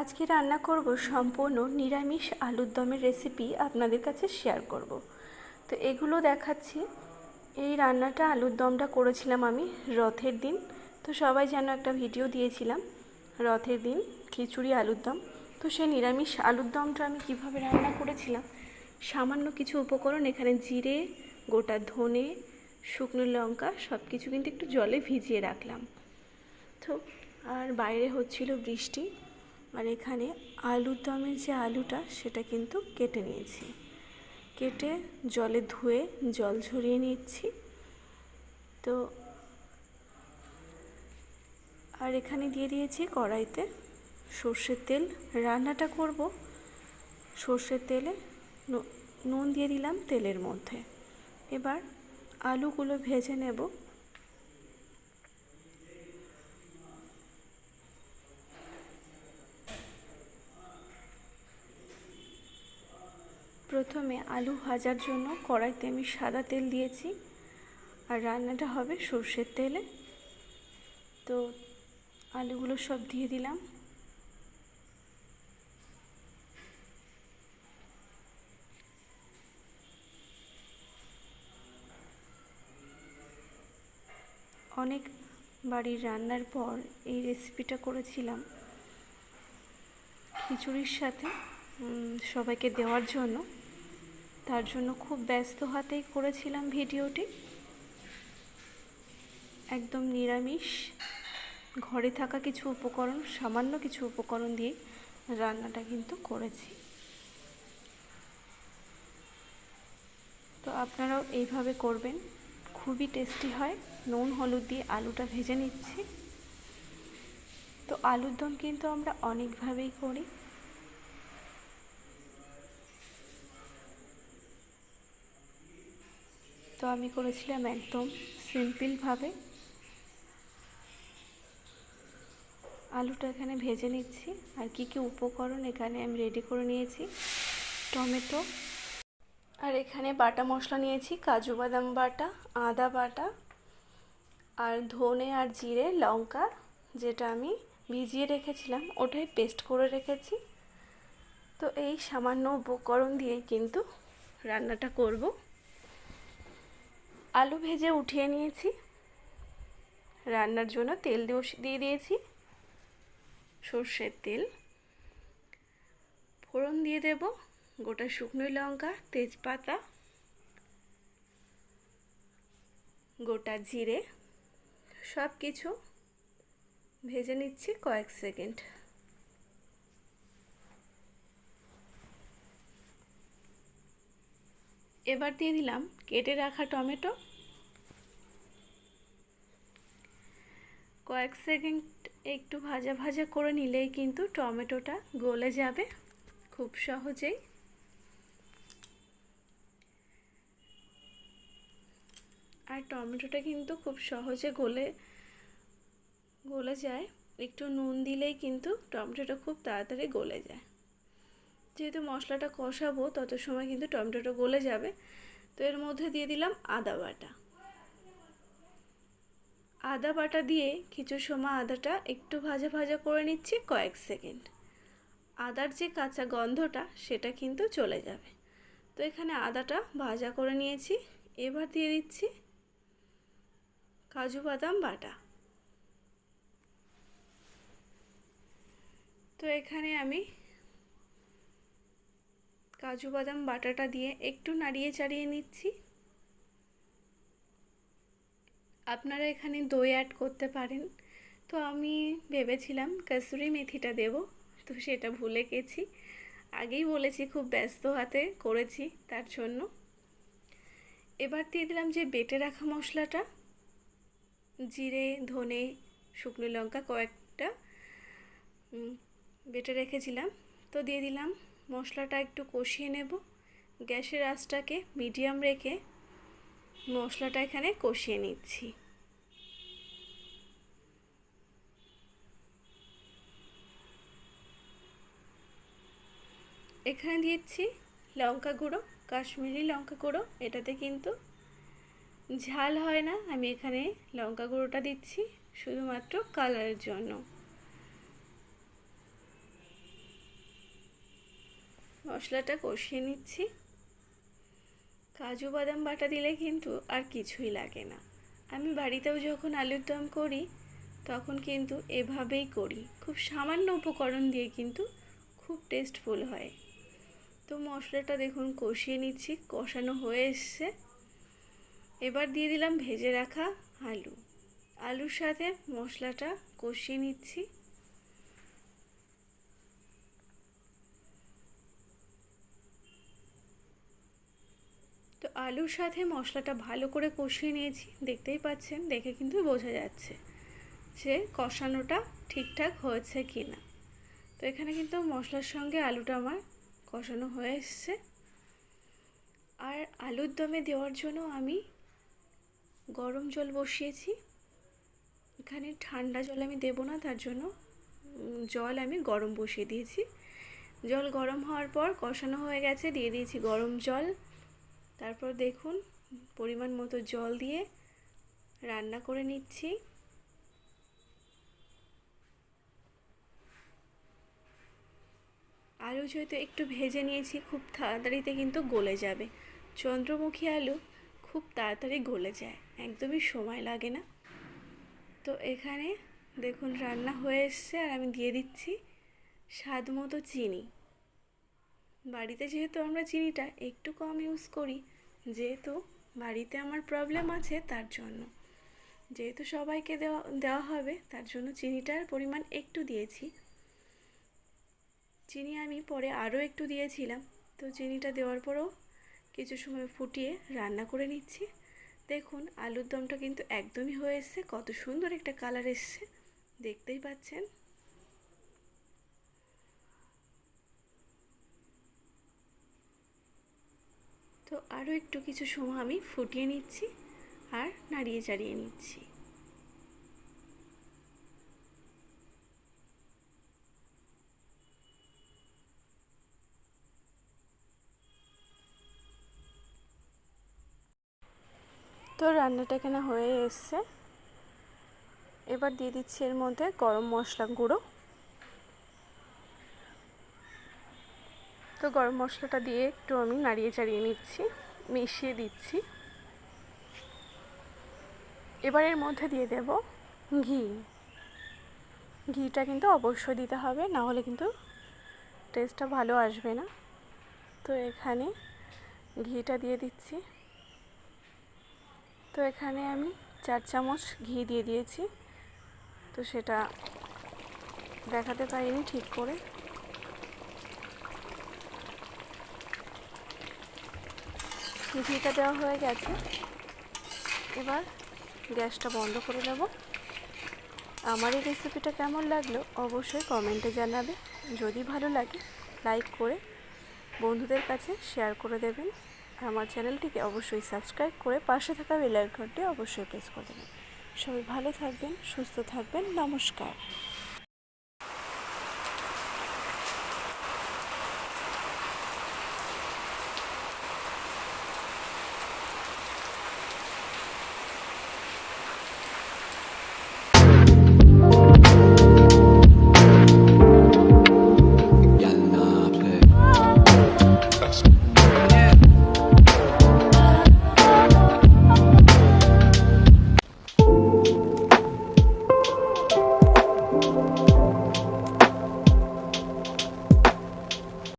আজকে রান্না করব সম্পূর্ণ নিরামিষ আলুর দমের রেসিপি আপনাদের কাছে শেয়ার করব। তো এগুলো দেখাচ্ছি। এই রান্নাটা আলুর দমটা করেছিলাম আমি রথের দিন। তো সবাই যেন একটা ভিডিও দিয়েছিলাম রথের দিন খিচুড়ি আলুর দম। তো সেই নিরামিষ আলুর দমটা আমি কীভাবে রান্না করেছিলাম, সামান্য কিছু উপকরণ এখানে জিরে, গোটা ধনে, শুকনো লঙ্কা সব কিছু কিন্তু একটু জলে ভিজিয়ে রাখলাম। তো আর বাইরে হচ্ছিল বৃষ্টি। আর এখানে আলুর দমের যে আলুটা, সেটা কিন্তু কেটে নিয়েছি। কেটে জলে ধুয়ে জল ঝরিয়ে নিচ্ছি। তো আর এখানে দিয়ে দিয়েছি কড়াইতে সর্ষের তেল। রান্নাটা করব সর্ষের তেলে। নুন দিয়ে দিলাম তেলের মধ্যে। এবার আলুগুলো ভেজে নেব। প্রথমে আলু ভাজার জন্য কড়াইতে আমি সাদা তেল দিয়েছি। আর রান্নাটা হবে সর্ষের তেলে। তো আলুগুলো সব দিয়ে দিলাম। অনেক বাড়ির রান্নার পর এই রেসিপিটা করেছিলাম। খিচুড়ির সাথে সবাইকে দেওয়ার জন্য। তার জন্য খুব ব্যস্ত হাতেই করেছিলাম ভিডিওটি। একদম নিরামিষ, ঘরে থাকা কিছু উপকরণ, সামান্য কিছু উপকরণ দিয়ে রান্নাটা কিন্তু করেছি। তো আপনারাও এইভাবে করবেন, খুবই টেস্টি হয়। নুন, হলুদ দিয়ে আলুটা ভেজে নিচ্ছি। তো আলুর দম কিন্তু আমরা অনেকভাবেই করি। আমি করেছিলাম একদম সিম্পলভাবে আলুটা এখানে ভেজে নিচ্ছি। আর কি কি উপকরণ এখানে আমি রেডি করে নিয়েছি? টমেটো। আর এখানে বাটা মশলা নিয়েছি, কাজু বাদাম বাটা, আদা বাটা, আর ধনে আর জিরে, লঙ্কা, যেটা আমি ভিজিয়ে রেখেছিলাম, ওটাই পেস্ট করে রেখেছি। তো এই সামান্য উপকরণ দিয়েই কিন্তু রান্নাটা করব। আলু ভেজে উঠিয়ে নিয়েছি। রান্নার জন্য তেল দিয়ে দিয়েছি। সর্ষের তেল। ফোড়ন দিয়ে দেব। গোটা শুকনো লঙ্কা, তেজপাতা। গোটা জিরে। সব কিছু ভেজে নিচ্ছি কয়েক সেকেন্ড। এবার দিয়ে দিলাম কেটে রাখা টমেটো। কয়েক সেকেন্ড একটু ভাজা ভাজা করে নিলেই কিন্তু টমেটোটা গলে যাবে খুব সহজেই। আর টমেটোটা কিন্তু খুব সহজে গলে গলে যায়। একটু নুন দিলেই কিন্তু টমেটোটা খুব তাড়াতাড়ি গলে যায়। যেহেতু মশলাটা কষাবো, তত সময় কিন্তু টমেটোটা গলে যাবে। তো এর মধ্যে দিয়ে দিলাম আদা বাটা। আদা বাটা দিয়ে কিছু সময় আদাটা একটু ভাজা ভাজা করে নিচ্ছি কয়েক সেকেন্ড। আদার যে কাঁচা গন্ধটা, সেটা কিন্তু চলে যাবে। তো এখানে আদাটা ভাজা করে নিয়েছি। এবার দিয়ে দিচ্ছি কাজু বাদাম বাটা। তো এখানে আমি কাজু বাদাম বাটাটা দিয়ে একটু নাড়িয়ে চাড়িয়ে নিচ্ছি। আপনারা এখানে দই অ্যাড করতে পারেন। তো আমি ভেবেছিলাম কসুরি মেথিটা দেব, তো সেটা ভুলে গেছি। আগেই বলেছি খুব ব্যস্ত হাতে করেছি তার জন্য। এবার দিয়ে দিলাম যে বেটে রাখা মশলাটা। জিরে, ধনে, শুকনো লঙ্কা কয়েকটা বেটে রেখেছিলাম। তো দিয়ে দিলাম মশলাটা একটু কষিয়ে নেব। গ্যাসের আঁচটাকে মিডিয়াম রেখে মশলাটা এখানে কষিয়ে নিচ্ছি। এখানে দিচ্ছি লঙ্কা গুঁড়ো, কাশ্মীরি লঙ্কা গুঁড়ো। এটাতে কিন্তু ঝাল হয় না। আমি এখানে লঙ্কা গুঁড়োটা দিচ্ছি শুধুমাত্র কালারের জন্য। মশলাটা কষিয়ে নিচ্ছি। কাজু বাদাম বাটা দিলে কিন্তু আর কিছুই লাগে না। আমি বাড়িতেও যখন আলুর দম করি, তখন কিন্তু এভাবেই করি। খুব সামান্য উপকরণ দিয়ে কিন্তু খুব টেস্টফুল হয়। তো মশলাটা দেখুন, কষিয়ে নিচ্ছি, কষানো হয়ে এসছে। এবার দিয়ে দিলাম ভেজে রাখা আলু। আলুর সাথে মশলাটা কষিয়ে নিচ্ছি। আলুর সাথে মশলাটা ভালো করে কষিয়ে নিয়েছি। দেখতেই পাচ্ছেন, দেখে কিন্তু বোঝা যাচ্ছে যে কষানোটা ঠিকঠাক হয়েছে কি না তো এখানে কিন্তু মশলার সঙ্গে আলুটা আমার কষানো হয়ে এসছে। আর আলুর দমে দেওয়ার জন্য আমি গরম জল বসিয়েছি। এখানে ঠান্ডা জল আমি দেবো না, তার জন্য জল আমি গরম বসিয়ে দিয়েছি। জল গরম হওয়ার পর কষানো হয়ে গেছে, দিয়ে দিয়েছি গরম জল। তারপর দেখুন, পরিমাণ মতো জল দিয়ে রান্না করে নিচ্ছি। আলু যেহেতু একটু ভেজে নিয়েছি, খুব তাড়াতাড়িতে কিন্তু গলে যাবে। চন্দ্রমুখী আলু খুব তাড়াতাড়ি গলে যায়, একদমই সময় লাগে না। তো এখানে দেখুন, রান্না হয়ে এসছে আর আমি দিয়ে দিচ্ছি স্বাদ মতো চিনি। বাড়িতে যেহেতু আমরা চিনিটা একটু কম ইউজ করি, যেহেতু বাড়িতে আমার প্রবলেম আছে তার জন্য। যেহেতু সবাইকে দেওয়া দেওয়া হবে, তার জন্য চিনিটার পরিমাণ একটু দিয়েছি। চিনি আমি পরে আরও একটু দিয়েছিলাম, তো চিনিটা দেওয়ার পরও কিছু সময় ফুটিয়ে রান্না করে নিচ্ছি। দেখুন, আলুর দমটা কিন্তু একদমই হয়ে এসছে, কত সুন্দর একটা কালার এসছে, দেখতেই পাচ্ছেন। তো আরও একটু কিছু সময় আমি ফুটিয়ে নিচ্ছি আর নাড়িয়ে চাড়িয়ে নিচ্ছি। তো রান্নাটা এখানে হয়ে এসছে। এবার দিয়ে দিচ্ছি এর মধ্যে গরম মশলা গুঁড়ো। তো গরম মশলাটা দিয়ে একটু আমি নাড়িয়ে চাড়িয়ে নিচ্ছি, মিশিয়ে দিচ্ছি। এবার এর মধ্যে দিয়ে দেব ঘি। ঘিটা কিন্তু অবশ্যই দিতে হবে, না হলে কিন্তু টেস্টটা ভালো আসবে না। তো এখানে ঘিটা দিয়ে দিচ্ছি। তো এখানে আমি চার চামচ ঘি দিয়ে দিয়েছি। তো সেটা দেখাতে পারিনি ঠিক করে। ঘিটা দেওয়া হয়ে গেছে। এবার গ্যাসটা বন্ধ করে দেব আমার এই রেসিপিটা কেমন লাগল অবশ্যই কমেন্টে জানাবে। যদি ভালো লাগে লাইক করে বন্ধুদের কাছে শেয়ার করে দেবেন। আমার চ্যানেলটিকে অবশ্যই সাবস্ক্রাইব করে পাশে থাকা বেল আইকনটি অবশ্যই প্রেস করে দেবেন। সবাই ভালো থাকবেন, সুস্থ থাকবেন। নমস্কার।